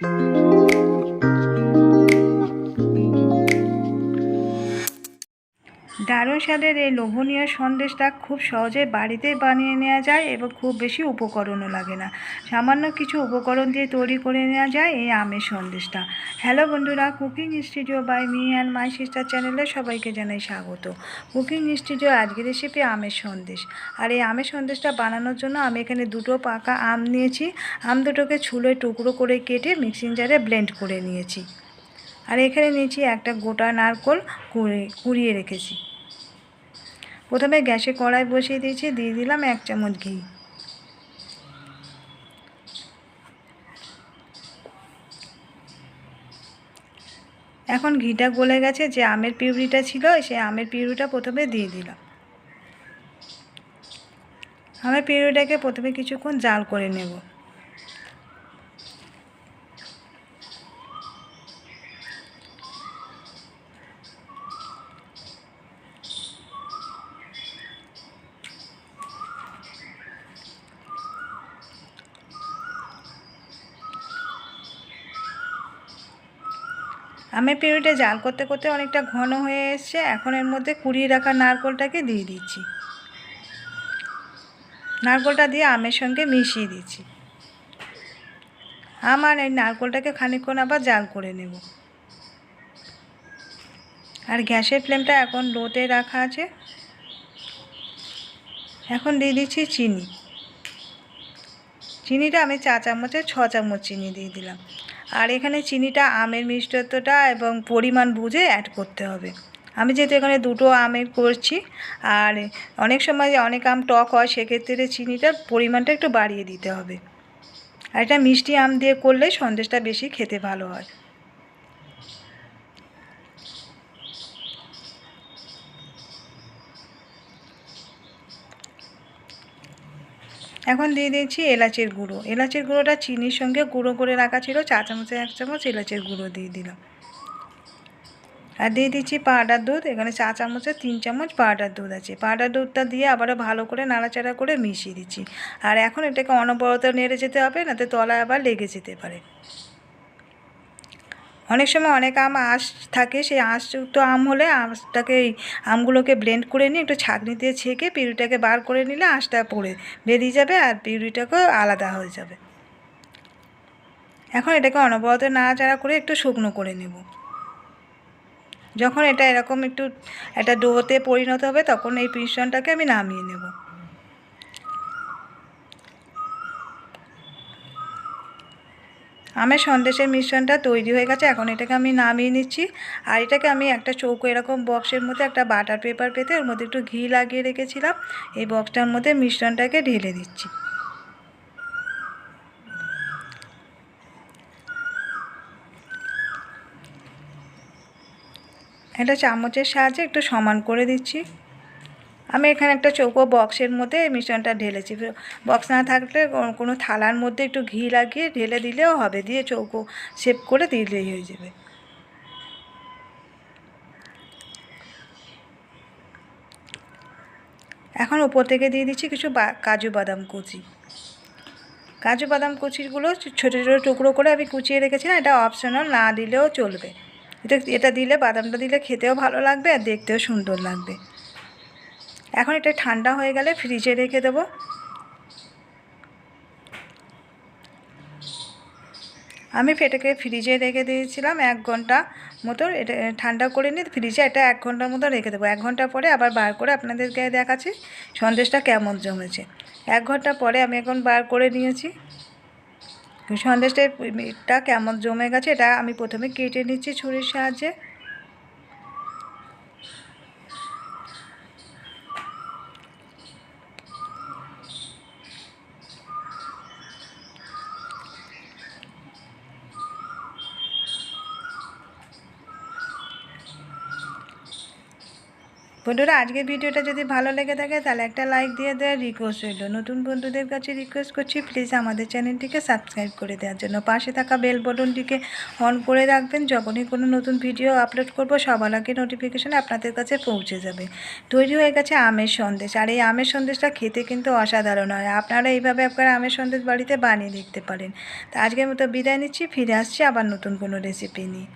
you. স্বাদের এই লোভনীয় সন্দেশটা খুব সহজে বাড়িতে বানিয়ে নেওয়া যায় এবং খুব বেশি উপকরণও লাগে না। সামান্য কিছু উপকরণ দিয়ে তৈরি করে নেওয়া যায় এই আমের সন্দেশটা। হ্যালো বন্ধুরা, cooking studio by me and my sister চ্যানেলে সবাইকে জানাই স্বাগত। কুকিং স্টুডিও আজকের রেসিপি আমের সন্দেশ। আর এই আমের সন্দেশটা বানানোর জন্য আমি এখানে দুটো পাকা আম নিয়েছি। আম দুটোকে ছুলোয় টুকরো করে কেটে মিক্সিং জারে ব্লেন্ড করে নিয়েছি। আর এখানে নিয়েছি একটা গোটা নারকোল কুড়িয়ে রেখেছি। প্রথমে গ্যাসে কড়াই বসিয়ে দিয়েছি, দিয়ে দিলাম এক চামচ ঘি। এখন ঘিটা গলে গেছে, যে আমের পিউরিটা ছিল, সেই আমের পিউরিটা প্রথমে দিয়ে দিলাম। আমের পিউরিটাকে প্রথমে কিছুক্ষণ জাল করে নেব। আমের পিউরিটা জাল করতে করতে অনেকটা ঘন হয়ে এসছে। এখন এর মধ্যে কুড়িয়ে রাখা নারকোলটাকে দিয়ে দিচ্ছি। নারকোলটা দিয়ে আমের সঙ্গে মিশিয়ে দিচ্ছি। আমার এই নারকোলটাকে খানিকক্ষণ আবার জাল করে নেব। আর গ্যাসের ফ্লেমটা এখন লোতে রাখা আছে। এখন দিয়ে দিচ্ছি চিনি। চিনিটা আমি চা চামচে, ছ চামচ চিনি দিয়ে দিলাম। আর এখানে চিনিটা আমের মিষ্টত্বটা এবং পরিমাণ বুঝে অ্যাড করতে হবে। আমি যেহেতু এখানে দুটো আমের করছি, আর অনেক সময় অনেক আম টক হয়, সেক্ষেত্রে চিনিটার পরিমাণটা একটু বাড়িয়ে দিতে হবে। আর এটা মিষ্টি আম দিয়ে করলে সন্দেশটা বেশি খেতে ভালো হয়। এখন দিয়ে দিয়েছি এলাচের গুঁড়ো। এলাচের গুঁড়োটা চিনির সঙ্গে গুঁড়ো করে রাখা ছিল, চা চামচে এক চামচ এলাচের গুঁড়ো দিয়ে দিলাম। আর দিয়ে দিচ্ছি পাউডার দুধ, এখানে চা চামচে তিন চামচ পাউডার দুধ আছে। পাউডার দুধটা দিয়ে আবারও ভালো করে নাড়াচাড়া করে মিশিয়ে দিচ্ছি। আর এখন এটাকে অনবরত নেড়ে যেতে হবে নাতে তলায় আবার লেগে যেতে পারে। অনেক সময় অনেক আম আঁশ থাকে, সেই আঁশযুক্ত আম হলে আঁশটাকে আমগুলোকে ব্লেন্ড করে নিয়ে একটু ছাঁকনি দিয়ে ছেঁকে পিউরিটাকে বার করে নিলে আঁশটা পড়ে, বেরিয়ে যাবে আর পিউরিটাকেও আলাদা হয়ে যাবে। এখন এটাকে অনবরত নাড়াচাড়া করে একটু শুকনো করে নেব। যখন এটা এরকম একটু, একটা ডোতে পরিণত হবে, তখন এই মিশ্রণটাকে আমি নামিয়ে নেব। আমের সন্দেশের মিশ্রণটা তৈরি হয়ে গেছে, এখন এটাকে আমি নামিয়ে নিচ্ছি। আর এটাকে আমি একটা চৌকো এরকম বক্সের মধ্যে একটা বাটার পেপার পেতে ওর মধ্যে একটু ঘি লাগিয়ে রেখেছিলাম। এই বক্সটার মধ্যে মিশ্রণটাকে ঢেলে দিচ্ছি। একটা চামচের সাহায্যে একটু সমান করে দিচ্ছি। আমি এখানে একটা চৌকো বক্সের মধ্যে মিশ্রণটা ঢেলেছি। বক্স না থাকলে কোনো থালার মধ্যে একটু ঘি লাগিয়ে ঢেলে দিলেও হবে। দিয়ে চৌকো শেপ করে দিলেই হয়ে যাবে। এখন ওপর থেকে দিয়ে দিচ্ছি কিছু কাজু বাদাম কুচি। কাজু বাদাম কুচিগুলো ছোটো ছোটো টুকরো করে আমি কুচিয়ে রেখেছিলাম। এটা অপশনাল না দিলেও চলবে। এটা এটা দিলে, বাদামটা দিলে খেতেও ভালো লাগবে আর দেখতেও সুন্দর লাগবে। এখন এটা ঠান্ডা হয়ে গেলে ফ্রিজে রেখে দেবো। আমি ফেটেকে ফ্রিজে রেখে দিয়েছিলাম এক ঘণ্টা মতো। এটা ঠান্ডা করে নিয়ে ফ্রিজে এটা এক ঘণ্টার মতো রেখে দেবো। এক ঘণ্টা পরে আবার বার করে আপনাদেরকে দেখাচ্ছি সন্দেশটা কেমন জমেছে। এক ঘণ্টা পরে আমি এখন বার করে নিয়েছি। সন্দেশটা কেমন জমে গেছে এটা আমি প্রথমে কেটে নিচ্ছি ছুরির সাহায্যে। বন্ধুরা, আজকের ভিডিওটা যদি ভালো লেগে থাকে, তাহলে একটা লাইক দিয়ে দেওয়ার রিকোয়েস্ট রইল। নতুন বন্ধুদের কাছে রিকোয়েস্ট করছি প্লিজ আমাদের চ্যানেলটিকে সাবস্ক্রাইব করে দেওয়ার জন্য। পাশে থাকা বেল বটনটিকে অন করে রাখবেন। যখনই কোনো নতুন ভিডিও আপলোড করব, সবার আগে নোটিফিকেশন আপনাদের কাছে পৌঁছে যাবে। তৈরি হয়ে গেছে আমের সন্দেশ। আর এই আমের সন্দেশটা খেতে কিন্তু অসাধারণ হয়। আপনারা এইভাবে আপনারা আমের সন্দেশ বাড়িতে বানিয়ে দেখতে পারেন। তা আজকের মতো বিদায় নিচ্ছি, ফিরে আসছি আবার নতুন কোনো রেসিপি নিয়ে।